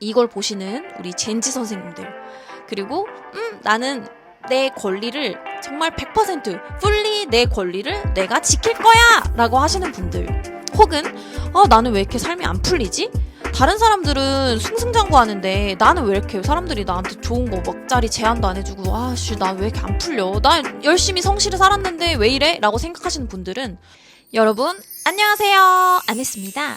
이걸 보시는 우리 젠지 선생님들. 그리고 음 나는 내 권리를 정말 100% 풀리 내 권리를 내가 지킬 거야! 라고 하시는 분들. 혹은 아 나는 왜 이렇게 삶이 안 풀리지? 다른 사람들은 승승장구하는데 나는 왜 이렇게 사람들이 나한테 좋은 거 먹자리 제한도 안 해주고 아씨 나 왜 이렇게 안 풀려? 나 열심히 성실히 살았는데 왜 이래? 라고 생각하시는 분들은 여러분 안녕하세요. 안했습니다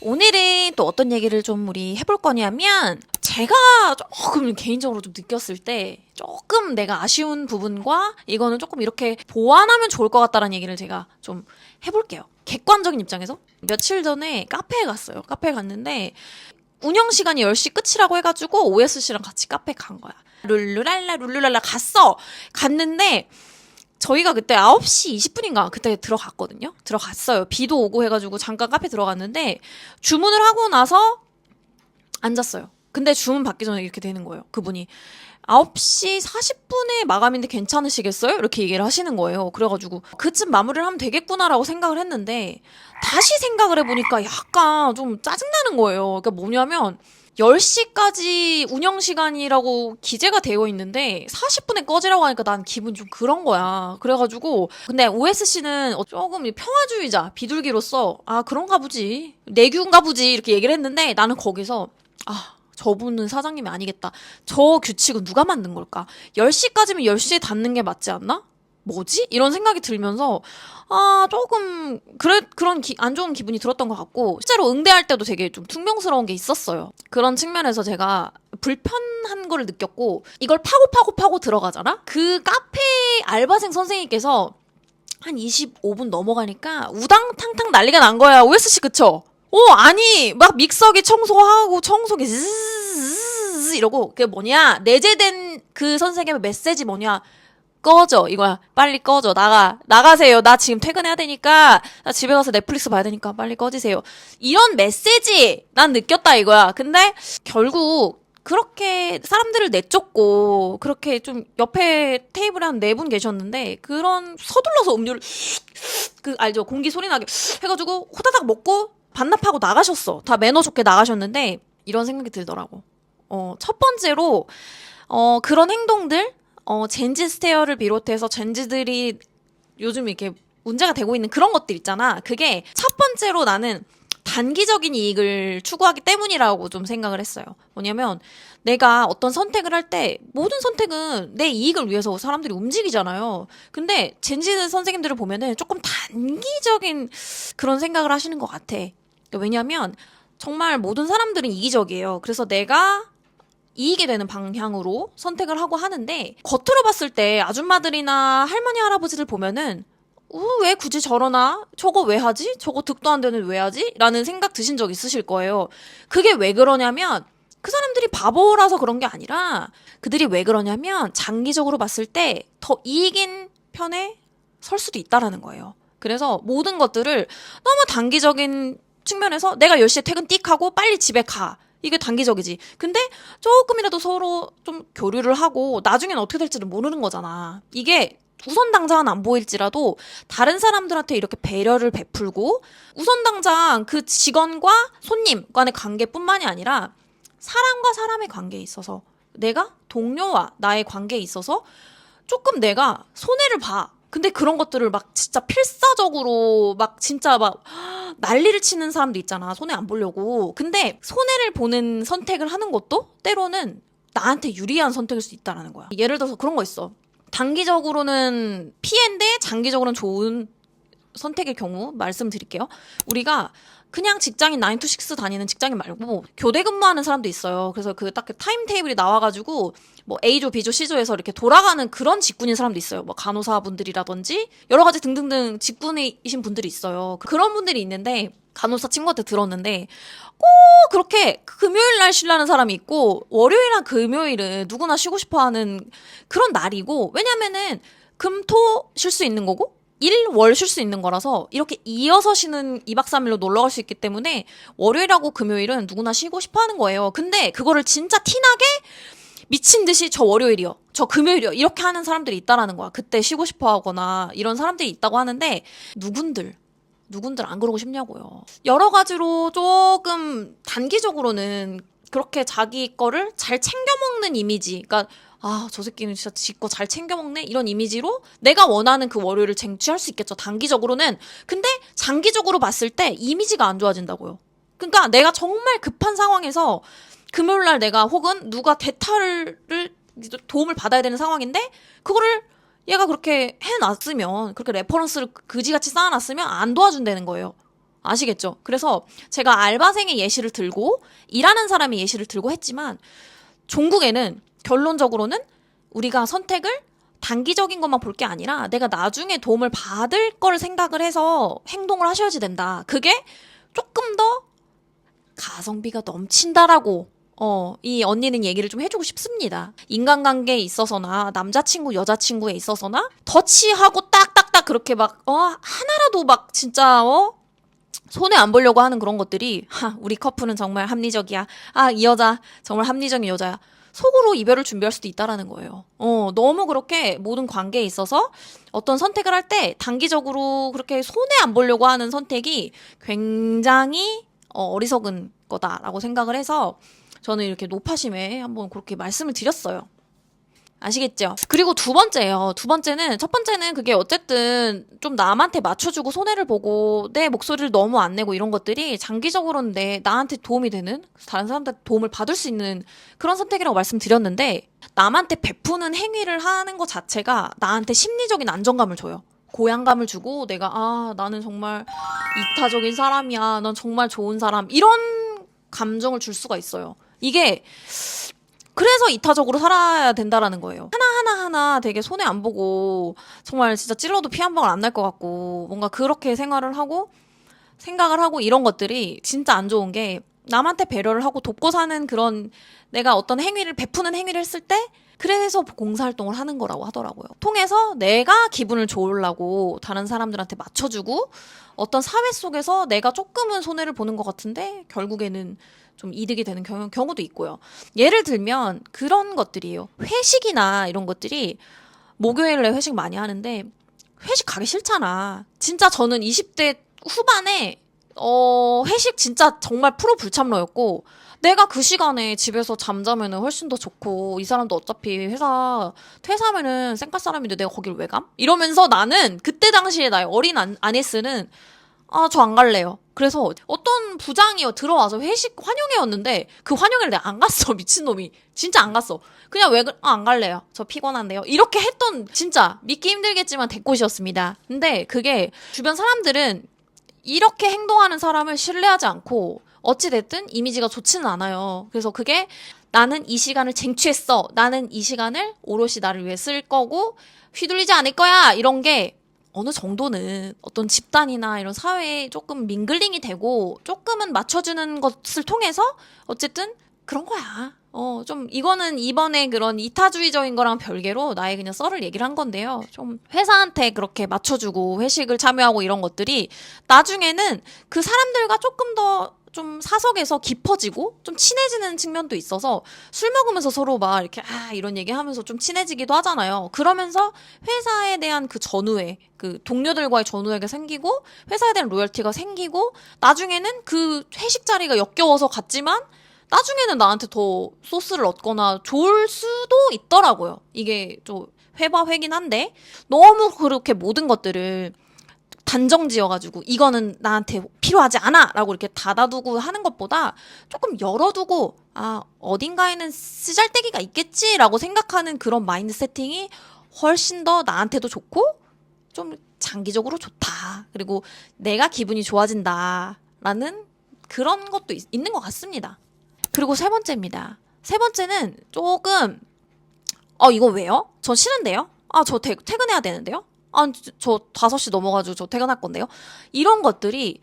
오늘은 또 어떤 얘기를 좀 우리 해볼 거냐면 제가 조금 개인적으로 좀 느꼈을 때 조금 내가 아쉬운 부분과 이거는 조금 이렇게 보완하면 좋을 것 같다라는 얘기를 제가 좀 해볼게요. 객관적인 입장에서 며칠 전에 카페에 갔어요. 카페에 갔는데 운영 시간이 10시 끝이라고 해가지고 OSC랑 같이 카페 간 거야. 룰루랄라 룰루랄라 갔어. 갔는데 저희가 그때 9시 20분인가 그때 들어갔거든요. 들어갔어요. 비도 오고 해가지고 잠깐 카페 들어갔는데 주문을 하고 나서 앉았어요. 근데 주문 받기 전에 이렇게 되는 거예요. 그분이 9시 40분에 마감인데 괜찮으시겠어요? 이렇게 얘기를 하시는 거예요. 그래가지고 그쯤 마무리를 하면 되겠구나라고 생각을 했는데 다시 생각을 해보니까 약간 좀 짜증나는 거예요. 그러니까 뭐냐면 10시까지 운영 시간이라고 기재가 되어 있는데 40분에 꺼지라고 하니까 난 기분 좀 그런 거야. 그래가지고 근데 OSC는 조금 평화주의자 비둘기로서 아 그런가 보지 내규인가 보지 이렇게 얘기를 했는데 나는 거기서 아 저분은 사장님이 아니겠다. 저 규칙은 누가 만든 걸까? 10시까지면 10시에 닫는 게 맞지 않나? 뭐지? 이런 생각이 들면서 아 조금 그래 그런 기, 안 좋은 기분이 들었던 것 같고 실제로 응대할 때도 되게 좀 퉁명스러운 게 있었어요. 그런 측면에서 제가 불편한 거를 느꼈고 이걸 파고 파고 파고 들어가잖아. 그 카페 알바생 선생님께서 한 25분 넘어가니까 우당탕탕 난리가 난 거야. OSC 그쵸? 어 아니 막 믹서기 청소하고 청소기 이러고 그게 뭐냐 내재된 그 선생님의 메시지 뭐냐 꺼져. 이거야 빨리 꺼져. 나가 나가세요. 나 지금 퇴근해야 되니까 나 집에 가서 넷플릭스 봐야 되니까 빨리 꺼지세요. 이런 메시지 난 느꼈다 이거야. 근데 결국 그렇게 사람들을 내쫓고 그렇게 좀 옆에 테이블에 한 네 분 계셨는데 그런 서둘러서 음료를 그 알죠? 공기 소리 나게 해가지고 호다닥 먹고 반납하고 나가셨어. 다 매너 좋게 나가셨는데 이런 생각이 들더라고. 어첫 번째로 어 그런 행동들 어, 젠지 스테어를 비롯해서 젠지들이 요즘 이렇게 문제가 되고 있는 그런 것들 있잖아. 그게 첫 번째로 나는 단기적인 이익을 추구하기 때문이라고 좀 생각을 했어요. 뭐냐면 내가 어떤 선택을 할 때 모든 선택은 내 이익을 위해서 사람들이 움직이잖아요. 근데 젠지 선생님들을 보면은 조금 단기적인 그런 생각을 하시는 것 같아. 왜냐면 정말 모든 사람들은 이기적이에요. 그래서 내가 이익이 되는 방향으로 선택을 하고 하는데 겉으로 봤을 때 아줌마들이나 할머니 할아버지들 보면은 우, 왜 굳이 저러나? 저거 왜 하지? 저거 득도 안 되는 왜 하지? 라는 생각 드신 적 있으실 거예요. 그게 왜 그러냐면 그 사람들이 바보라서 그런 게 아니라 그들이 왜 그러냐면 장기적으로 봤을 때 더 이익인 편에 설 수도 있다라는 거예요. 그래서 모든 것들을 너무 단기적인 측면에서 내가 10시에 퇴근 띡 하고 빨리 집에 가. 이게 단기적이지. 근데 조금이라도 서로 좀 교류를 하고 나중엔 어떻게 될지를 모르는 거잖아. 이게 우선 당장은 안 보일지라도 다른 사람들한테 이렇게 배려를 베풀고 우선 당장 그 직원과 손님 간의 관계뿐만이 아니라 사람과 사람의 관계에 있어서 내가 동료와 나의 관계에 있어서 조금 내가 손해를 봐. 근데 그런 것들을 막 진짜 필사적으로 막 진짜 막 난리를 치는 사람도 있잖아. 손해 안 보려고. 근데 손해를 보는 선택을 하는 것도 때로는 나한테 유리한 선택일 수 있다라는 거야. 예를 들어서 그런 거 있어. 단기적으로는 피해인데 장기적으로는 좋은 선택의 경우 말씀드릴게요. 우리가 그냥 직장인 9 to 6 다니는 직장인 말고 교대 근무하는 사람도 있어요. 그래서 그 딱 그 타임 테이블이 나와가지고 뭐 A조, B조, C조에서 이렇게 돌아가는 그런 직군인 사람도 있어요. 뭐 간호사분들이라든지 여러 가지 등등등 직군이신 분들이 있어요. 그런 분들이 있는데 간호사 친구한테 들었는데 꼭 그렇게 금요일 날 쉬라는 사람이 있고 월요일이나 금요일은 누구나 쉬고 싶어하는 그런 날이고 왜냐면은 금토 쉴 수 있는 거고 일, 월쉴 수 있는 거라서 이렇게 이어서 쉬는 2박 3일로 놀러 갈 수 있기 때문에 월요일하고 금요일은 누구나 쉬고 싶어 하는 거예요. 근데 그거를 진짜 티나게 미친 듯이 저 월요일이요. 저 금요일이요. 이렇게 하는 사람들이 있다라는 거야. 그때 쉬고 싶어 하거나 이런 사람들이 있다고 하는데 누군들 누군들 안 그러고 싶냐고요. 여러 가지로 조금 단기적으로는 그렇게 자기 거를 잘 챙겨 먹는 이미지. 그러니까 아, 저 새끼는 진짜 지거 잘 챙겨 먹네. 이런 이미지로 내가 원하는 그 월요일을 쟁취할 수 있겠죠. 단기적으로는. 근데 장기적으로 봤을 때 이미지가 안 좋아진다고요. 그러니까 내가 정말 급한 상황에서 금요일 날 내가 혹은 누가 대타를 도움을 받아야 되는 상황인데 그거를 얘가 그렇게 해놨으면 그렇게 레퍼런스를 그지같이 쌓아놨으면 안 도와준다는 거예요. 아시겠죠? 그래서 제가 알바생의 예시를 들고 일하는 사람의 예시를 들고 했지만 종국에는 결론적으로는 우리가 선택을 단기적인 것만 볼 게 아니라 내가 나중에 도움을 받을 걸 생각을 해서 행동을 하셔야지 된다. 그게 조금 더 가성비가 넘친다라고 어, 이 언니는 얘기를 좀 해주고 싶습니다. 인간관계에 있어서나, 남자친구, 여자친구에 있어서나, 더치하고 딱딱딱 그렇게 막, 어, 하나라도 막 진짜, 어, 손해 안 보려고 하는 그런 것들이, 하, 우리 커플은 정말 합리적이야. 아, 이 여자, 정말 합리적인 여자야. 속으로 이별을 준비할 수도 있다라는 거예요. 어, 너무 그렇게 모든 관계에 있어서 어떤 선택을 할 때 단기적으로 그렇게 손해 안 보려고 하는 선택이 굉장히 어, 어리석은 거다라고 생각을 해서 저는 이렇게 노파심에 한번 그렇게 말씀을 드렸어요. 아시겠죠? 그리고 두 번째요. 두 번째는, 첫 번째는 그게 어쨌든 좀 남한테 맞춰주고 손해를 보고 내 목소리를 너무 안 내고 이런 것들이 장기적으로는 내, 나한테 도움이 되는, 다른 사람한테 도움을 받을 수 있는 그런 선택이라고 말씀드렸는데, 남한테 베푸는 행위를 하는 것 자체가 나한테 심리적인 안정감을 줘요. 고향감을 주고 내가, 아, 나는 정말 이타적인 사람이야. 넌 정말 좋은 사람. 이런 감정을 줄 수가 있어요. 이게 그래서 이타적으로 살아야 된다라는 거예요. 하나하나 하나 되게 손해 안 보고 정말 진짜 찔러도 피 한 방울 안 날 것 같고 뭔가 그렇게 생활을 하고 생각을 하고 이런 것들이 진짜 안 좋은 게 남한테 배려를 하고 돕고 사는 그런 내가 어떤 행위를 베푸는 행위를 했을 때 그래서 봉사활동을 하는 거라고 하더라고요. 통해서 내가 기분을 좋으려고 다른 사람들한테 맞춰주고 어떤 사회 속에서 내가 조금은 손해를 보는 것 같은데 결국에는 좀 이득이 되는 경우, 경우도 있고요. 예를 들면 그런 것들이에요. 회식이나 이런 것들이 목요일에 회식 많이 하는데 회식 가기 싫잖아. 진짜 저는 20대 후반에 어, 회식 진짜 정말 프로 불참러였고 내가 그 시간에 집에서 잠자면은 훨씬 더 좋고 이 사람도 어차피 회사 퇴사하면은 쌩까 사람인데 내가 거길 왜 감? 이러면서 나는 그때 당시에 나의 어린 안, 아네스는 아, 저 안 갈래요. 그래서 어떤 부장이 들어와서 회식 환영회였는데 그 환영회를 내가 안 갔어. 미친놈이. 진짜 안 갔어. 그냥 왜, 그- 아, 안 갈래요. 저 피곤한데요. 이렇게 했던 진짜 믿기 힘들겠지만 대꽃이었습니다. 근데 그게 주변 사람들은 이렇게 행동하는 사람을 신뢰하지 않고 어찌됐든 이미지가 좋지는 않아요. 그래서 그게 나는 이 시간을 쟁취했어. 나는 이 시간을 오롯이 나를 위해 쓸 거고 휘둘리지 않을 거야. 이런 게 어느 정도는 어떤 집단이나 이런 사회에 조금 밍글링이 되고 조금은 맞춰주는 것을 통해서 어쨌든 그런 거야. 어, 좀 이거는 이번에 그런 이타주의적인 거랑 별개로 나의 그냥 썰을 얘기를 한 건데요. 좀 회사한테 그렇게 맞춰주고 회식을 참여하고 이런 것들이 나중에는 그 사람들과 조금 더 좀 사석에서 깊어지고 좀 친해지는 측면도 있어서 술 먹으면서 서로 막 이렇게 아 이런 얘기 하면서 좀 친해지기도 하잖아요. 그러면서 회사에 대한 그 전우애, 그 동료들과의 전우애가 생기고 회사에 대한 로열티가 생기고 나중에는 그 회식 자리가 역겨워서 갔지만 나중에는 나한테 더 소스를 얻거나 좋을 수도 있더라고요. 이게 좀 회바회긴 한데 너무 그렇게 모든 것들을 단정 지어가지고 이거는 나한테 필요하지 않아 라고 이렇게 닫아두고 하는 것보다 조금 열어두고 아 어딘가에는 쓰잘데기가 있겠지라고 생각하는 그런 마인드 세팅이 훨씬 더 나한테도 좋고 좀 장기적으로 좋다 그리고 내가 기분이 좋아진다라는 그런 것도 있, 있는 것 같습니다. 그리고 세 번째입니다. 세 번째는 조금 어 이거 왜요? 저 싫은데요? 아 저 퇴근해야 되는데요? 아, 저 5시 넘어가지고 저 퇴근할 건데요? 이런 것들이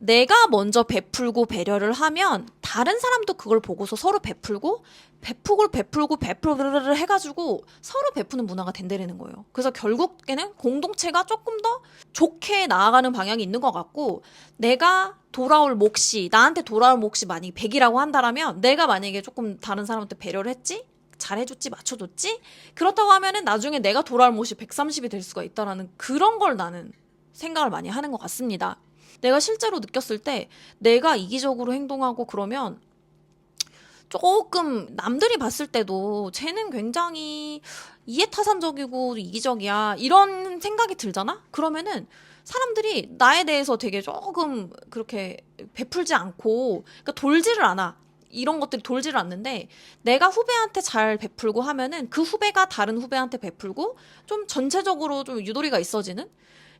내가 먼저 베풀고 배려를 하면 다른 사람도 그걸 보고서 서로 베풀고 베풀고 베풀고 해가지고 서로 베푸는 문화가 된다는 거예요. 그래서 결국에는 공동체가 조금 더 좋게 나아가는 방향이 있는 것 같고 내가 돌아올 몫이 나한테 돌아올 몫이 만약에 100이라고 한다라면 내가 만약에 조금 다른 사람한테 배려를 했지 잘해줬지 맞춰줬지? 그렇다고 하면은 나중에 내가 돌아올 몫이 130이 될 수가 있다라는 그런 걸 나는 생각을 많이 하는 것 같습니다. 내가 실제로 느꼈을 때 내가 이기적으로 행동하고 그러면 조금 남들이 봤을 때도 쟤는 굉장히 이해타산적이고 이기적이야 이런 생각이 들잖아? 그러면은 사람들이 나에 대해서 되게 조금 그렇게 베풀지 않고 그러니까 돌지를 않아 이런 것들이 돌지를 않는데 내가 후배한테 잘 베풀고 하면은 그 후배가 다른 후배한테 베풀고 좀 전체적으로 좀 유도리가 있어지는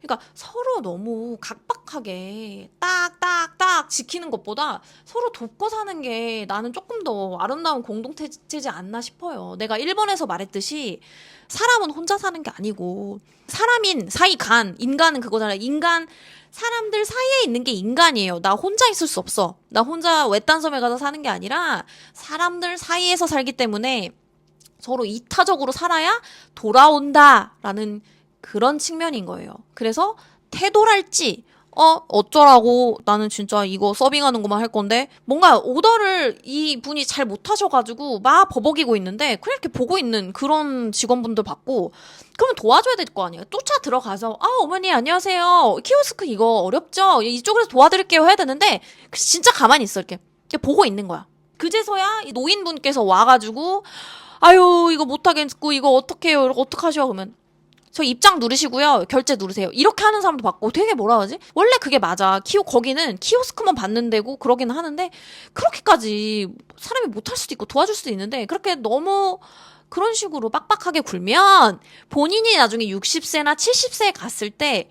그러니까 서로 너무 각박하게 딱딱딱 지키는 것보다 서로 돕고 사는 게 나는 조금 더 아름다운 공동체지 않나 싶어요. 내가 일본에서 말했듯이 사람은 혼자 사는 게 아니고 사람인 사이 간 인간은 그거잖아. 인간 사람들 사이에 있는 게 인간이에요. 나 혼자 있을 수 없어. 나 혼자 외딴 섬에 가서 사는 게 아니라 사람들 사이에서 살기 때문에 서로 이타적으로 살아야 돌아온다라는 그런 측면인 거예요. 그래서 태도랄지 어 어쩌라고. 나는 진짜 이거 서빙하는 것만 할 건데. 뭔가 오더를 이 분이 잘 못하셔가지고 막 버벅이고 있는데 그냥 이렇게 보고 있는 그런 직원분들 봤고 그러면 도와줘야 될 거 아니에요? 쫓아 들어가서 아 어머니 안녕하세요. 키오스크 이거 어렵죠? 이쪽에서 도와드릴게요. 해야 되는데 진짜 가만히 있어 이렇게. 이렇게 보고 있는 거야. 그제서야 이 노인분께서 와가지고 아유 이거 못하겠고 이거 어떡해요? 이거 어떡하셔? 그러면 저 입장 누르시고요. 결제 누르세요. 이렇게 하는 사람도 봤고 되게 뭐라 하지? 원래 그게 맞아. 키오 거기는 키오스크만 받는 데고 그러기는 하는데 그렇게까지 사람이 못할 수도 있고 도와줄 수도 있는데 그렇게 너무 그런 식으로 빡빡하게 굴면 본인이 나중에 60세나 70세에 갔을 때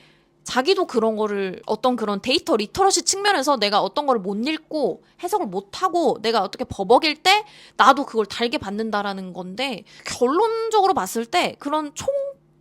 자기도 그런 거를 어떤 그런 데이터 리터러시 측면에서 내가 어떤 거를 못 읽고 해석을 못 하고 내가 어떻게 버벅일 때 나도 그걸 달게 받는다라는 건데 결론적으로 봤을 때 그런 총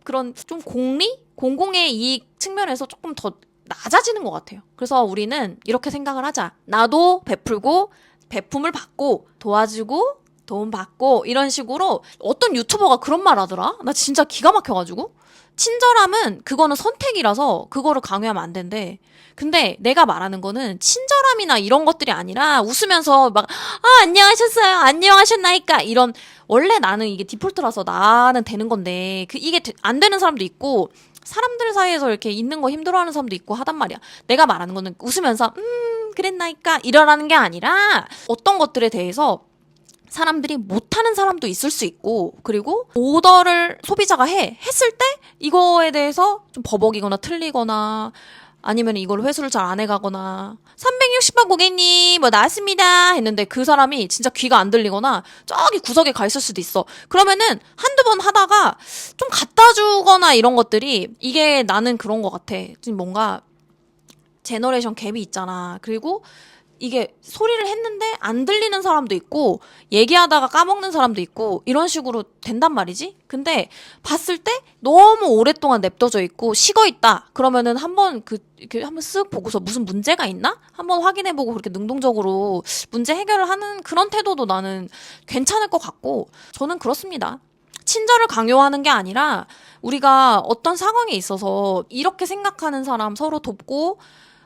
그런 좀 공리? 공공의 이익 측면에서 조금 더 낮아지는 것 같아요. 그래서 우리는 이렇게 생각을 하자. 나도 베풀고, 베품을 받고, 도와주고, 도움 받고, 이런 식으로 어떤 유튜버가 그런 말 하더라? 나 진짜 기가 막혀가지고. 친절함은 그거는 선택이라서 그거를 강요하면 안 된대. 근데 내가 말하는 거는 친절함이나 이런 것들이 아니라 웃으면서 막, 아, 안녕하셨어요. 안녕하셨나이까. 이런, 원래 나는 이게 디폴트라서 나는 되는 건데, 그, 이게 되- 안 되는 사람도 있고, 사람들 사이에서 이렇게 있는 거 힘들어하는 사람도 있고 하단 말이야. 내가 말하는 거는 웃으면서, 음, 그랬나이까. 이러라는 게 아니라, 어떤 것들에 대해서 사람들이 못하는 사람도 있을 수 있고, 그리고 오더를 소비자가 해. 했을 때 이거에 대해서 좀 버벅이거나 틀리거나, 아니면 이걸 회수를 잘 안 해가거나, 360번 고객님, 뭐, 나왔습니다. 했는데 그 사람이 진짜 귀가 안 들리거나, 저기 구석에 가 있을 수도 있어. 그러면은 한두 번 하다가 좀 갖다 주거나 이런 것들이, 이게 나는 그런 것 같아. 좀 뭔가, 제너레이션 갭이 있잖아. 그리고 이게 소리를 했는데 안 들리는 사람도 있고 얘기하다가 까먹는 사람도 있고 이런 식으로 된단 말이지. 근데 봤을 때 너무 오랫동안 냅둬져 있고 식어 있다. 그러면은 한번 그 이렇게 한번 쓱 보고서 무슨 문제가 있나? 한번 확인해 보고 그렇게 능동적으로 문제 해결을 하는 그런 태도도 나는 괜찮을 것 같고 저는 그렇습니다. 친절을 강요하는 게 아니라 우리가 어떤 상황에 있어서 이렇게 생각하는 사람 서로 돕고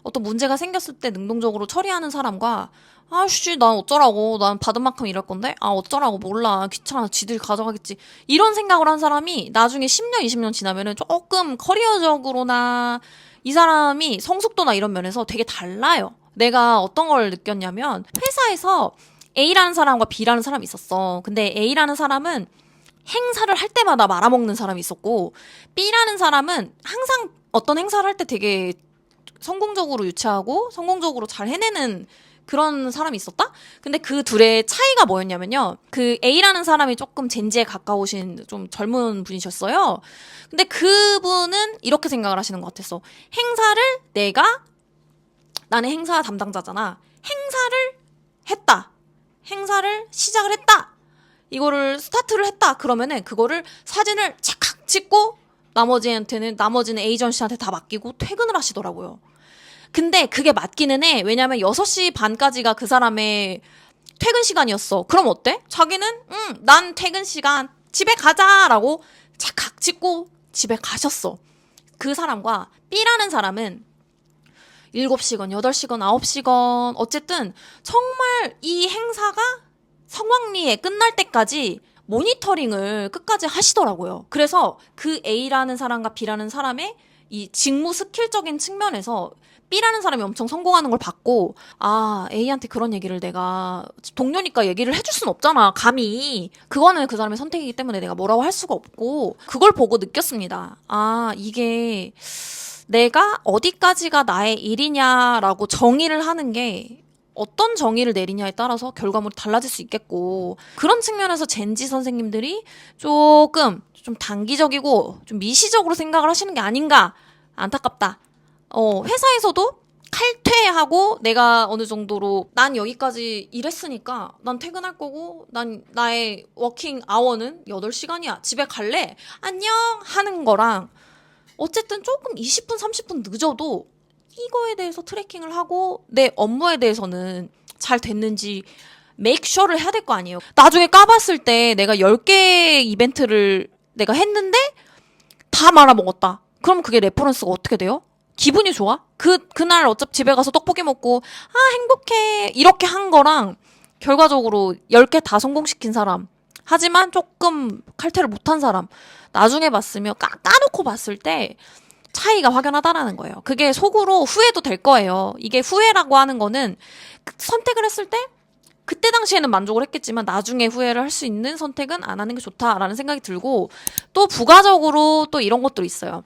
어떤 문제가 생겼을 때 능동적으로 처리하는 사람과 아씨 난 어쩌라고. 난 받은 만큼 일할 건데. 아 어쩌라고. 몰라. 귀찮아 지들 가져가겠지. 이런 생각을 한 사람이 나중에 10년 20년 지나면은 조금 커리어적으로나 이 사람이 성숙도나 이런 면에서 되게 달라요. 내가 어떤 걸 느꼈냐면 회사에서 A라는 사람과 B라는 사람이 있었어. 근데 A라는 사람은 행사를 할 때마다 말아먹는 사람이 있었고 B라는 사람은 항상 어떤 행사를 할 때 되게 성공적으로 유치하고 성공적으로 잘 해내는 그런 사람이 있었다? 근데 그 둘의 차이가 뭐였냐면요. 그 A라는 사람이 조금 젠지에 가까우신 좀 젊은 분이셨어요. 근데 그분은 이렇게 생각을 하시는 것 같았어. 행사를 내가 나는 행사 담당자잖아. 행사를 했다. 행사를 시작을 했다. 이거를 스타트를 했다. 그러면은 그거를 사진을 착각 찍고 나머지한테는 나머지는 에이전시한테 다 맡기고 퇴근을 하시더라고요. 근데 그게 맞기는 해. 왜냐면 6시 반까지가 그 사람의 퇴근 시간이었어. 그럼 어때? 자기는 응, 난 퇴근 시간 집에 가자라고 착각 찍고 집에 가셨어. 그 사람과 B라는 사람은 7시간, 8시간, 9시간 어쨌든 정말 이 행사가 성황리에 끝날 때까지 모니터링을 끝까지 하시더라고요. 그래서 그 A라는 사람과 B라는 사람의 이 직무 스킬적인 측면에서 B라는 사람이 엄청 성공하는 걸 봤고 아 A한테 그런 얘기를 내가 동료니까 얘기를 해줄 순 없잖아 감히. 그거는 그 사람의 선택이기 때문에 내가 뭐라고 할 수가 없고 그걸 보고 느꼈습니다. 아 이게 내가 어디까지가 나의 일이냐라고 정의를 하는 게 어떤 정의를 내리냐에 따라서 결과물이 달라질 수 있겠고 그런 측면에서 젠지 선생님들이 조금 좀 단기적이고 좀 미시적으로 생각을 하시는 게 아닌가 안타깝다. 어, 회사에서도 칼퇴하고 내가 어느 정도로 난 여기까지 일했으니까 난 퇴근할 거고 난 나의 워킹 아워는 8시간이야. 집에 갈래. 안녕 하는 거랑 어쨌든 조금 20분 30분 늦어도 이거에 대해서 트래킹을 하고 내 업무에 대해서는 잘 됐는지 메이크 셔를 해야 될 거 아니에요. 나중에 까봤을 때 내가 10개 이벤트를 내가 했는데 다 말아먹었다. 그럼 그게 레퍼런스가 어떻게 돼요? 기분이 좋아? 그, 그날 어차피 집에 가서 떡볶이 먹고, 아, 행복해. 이렇게 한 거랑 결과적으로 10개 다 성공시킨 사람. 하지만 조금 칼퇴를 못한 사람. 나중에 봤으면, 까, 까놓고 봤을 때 차이가 확연하다라는 거예요. 그게 속으로 후회도 될 거예요. 이게 후회라고 하는 거는 그 선택을 했을 때 그때 당시에는 만족을 했겠지만 나중에 후회를 할 수 있는 선택은 안 하는 게 좋다라는 생각이 들고 또 부가적으로 또 이런 것도 있어요.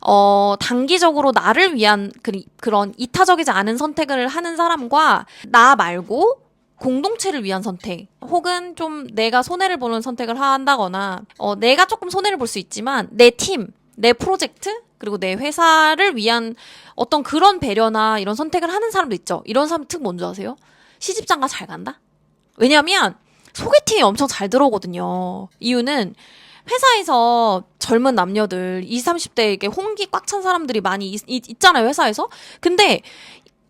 어, 단기적으로 나를 위한 그, 그런 이타적이지 않은 선택을 하는 사람과 나 말고 공동체를 위한 선택 혹은 좀 내가 손해를 보는 선택을 한다거나 어, 내가 조금 손해를 볼 수 있지만 내 팀, 내 프로젝트 그리고 내 회사를 위한 어떤 그런 배려나 이런 선택을 하는 사람도 있죠. 이런 사람 특 뭔지 아세요? 시집장가 잘 간다? 왜냐면 소개팅이 엄청 잘 들어오거든요. 이유는 회사에서 젊은 남녀들 20, 30대 이게 홍기 꽉 찬 사람들이 많이 있, 있, 잖아요 회사에서. 근데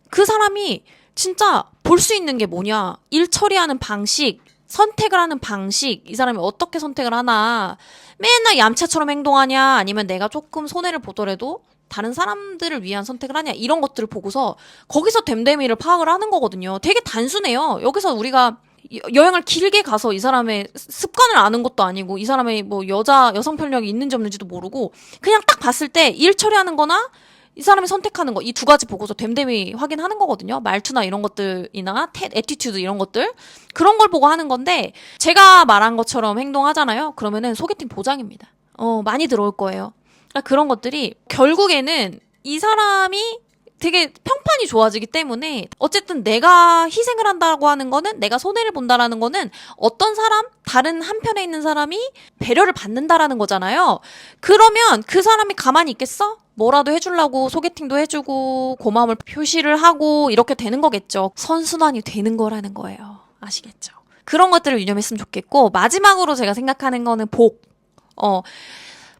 그 사람이 진짜 볼 수 있는 게 뭐냐? 일 처리하는 방식, 선택을 하는 방식, 이 사람이 어떻게 선택을 하나. 맨날 얌체처럼 행동하냐, 아니면 내가 조금 손해를 보더라도 다른 사람들을 위한 선택을 하냐, 이런 것들을 보고서 거기서 댐댐이를 파악을 하는 거거든요. 되게 단순해요. 여기서 우리가 여- 여행을 길게 가서 이 사람의 습관을 아는 것도 아니고 이 사람의 뭐 여자 여성 편력이 있는지 없는지도 모르고 그냥 딱 봤을 때 일 처리하는 거나 이 사람이 선택하는 거 이 두 가지 보고서 댐댐이 확인하는 거거든요. 말투나 이런 것들이나 태, 에티튜드 이런 것들 그런 걸 보고 하는 건데 제가 말한 것처럼 행동하잖아요. 그러면은 소개팅 보장입니다. 어 많이 들어올 거예요. 그러니까 그런 것들이 결국에는 이 사람이 되게 평판이 좋아지기 때문에 어쨌든 내가 희생을 한다고 하는 거는 내가 손해를 본다라는 거는 어떤 사람 다른 한편에 있는 사람이 배려를 받는다라는 거잖아요. 그러면 그 사람이 가만히 있겠어? 뭐라도 해주려고 소개팅도 해주고 고마움을 표시를 하고 이렇게 되는 거겠죠. 선순환이 되는 거라는 거예요. 아시겠죠? 그런 것들을 유념했으면 좋겠고 마지막으로 제가 생각하는 거는 복. 어.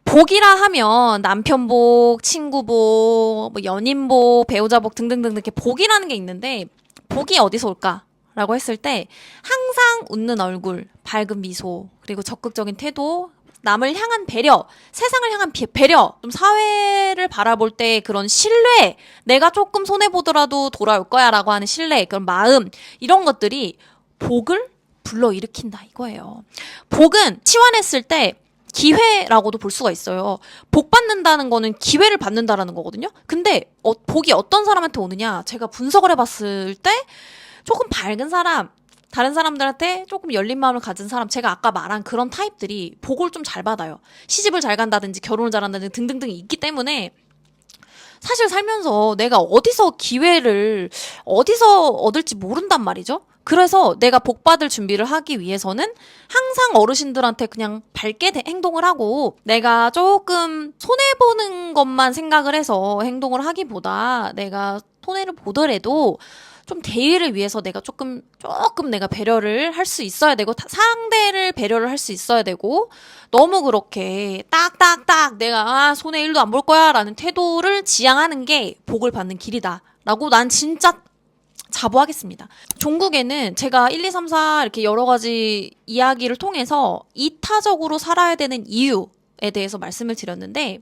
복이라 하면 남편복, 친구복, 뭐 연인복, 배우자복 등등등 이렇게 복이라는 게 있는데 복이 어디서 올까? 라고 했을 때 항상 웃는 얼굴, 밝은 미소, 그리고 적극적인 태도, 남을 향한 배려, 세상을 향한 비- 배려, 좀 사회를 바라볼 때 그런 신뢰, 내가 조금 손해보더라도 돌아올 거야 라고 하는 신뢰, 그런 마음, 이런 것들이 복을 불러일으킨다 이거예요. 복은 치환했을 때 기회라고도 볼 수가 있어요. 복 받는다는 거는 기회를 받는다라는 거거든요. 근데 어, 복이 어떤 사람한테 오느냐? 제가 분석을 해봤을 때 조금 밝은 사람, 다른 사람들한테 조금 열린 마음을 가진 사람, 제가 아까 말한 그런 타입들이 복을 좀 잘 받아요. 시집을 잘 간다든지 결혼을 잘한다든지 등등등이 있기 때문에 사실 살면서 내가 어디서 기회를 어디서 얻을지 모른단 말이죠. 그래서 내가 복 받을 준비를 하기 위해서는 항상 어르신들한테 그냥 밝게 대- 행동을 하고 내가 조금 손해 보는 것만 생각을 해서 행동을 하기보다 내가 손해를 보더라도 좀 대의를 위해서 내가 조금 조금 내가 배려를 할 수 있어야 되고 다- 상대를 배려를 할 수 있어야 되고 너무 그렇게 딱딱딱 내가 아, 손해 1도 안 볼 거야라는 태도를 지향하는 게 복을 받는 길이다라고 난 진짜 자부하겠습니다. 종국에는 제가 1, 2, 3, 4 이렇게 여러 가지 이야기를 통해서 이타적으로 살아야 되는 이유에 대해서 말씀을 드렸는데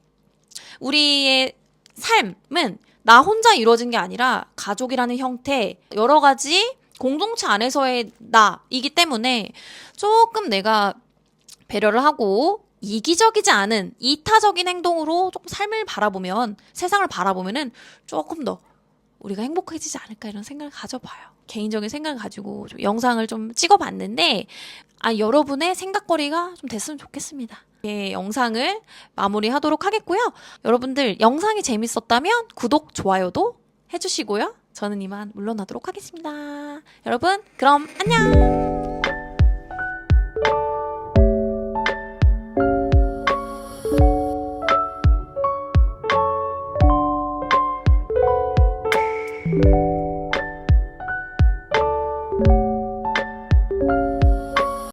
우리의 삶은 나 혼자 이루어진 게 아니라 가족이라는 형태, 여러 가지 공동체 안에서의 나이기 때문에 조금 내가 배려를 하고 이기적이지 않은 이타적인 행동으로 조금 삶을 바라보면 세상을 바라보면은 조금 더 우리가 행복해지지 않을까 이런 생각을 가져봐요. 개인적인 생각을 가지고 좀 영상을 좀 찍어봤는데 아 여러분의 생각거리가 좀 됐으면 좋겠습니다. 예, 영상을 마무리하도록 하겠고요. 여러분들 영상이 재밌었다면 구독, 좋아요도 해주시고요. 저는 이만 물러나도록 하겠습니다. 여러분 그럼 안녕.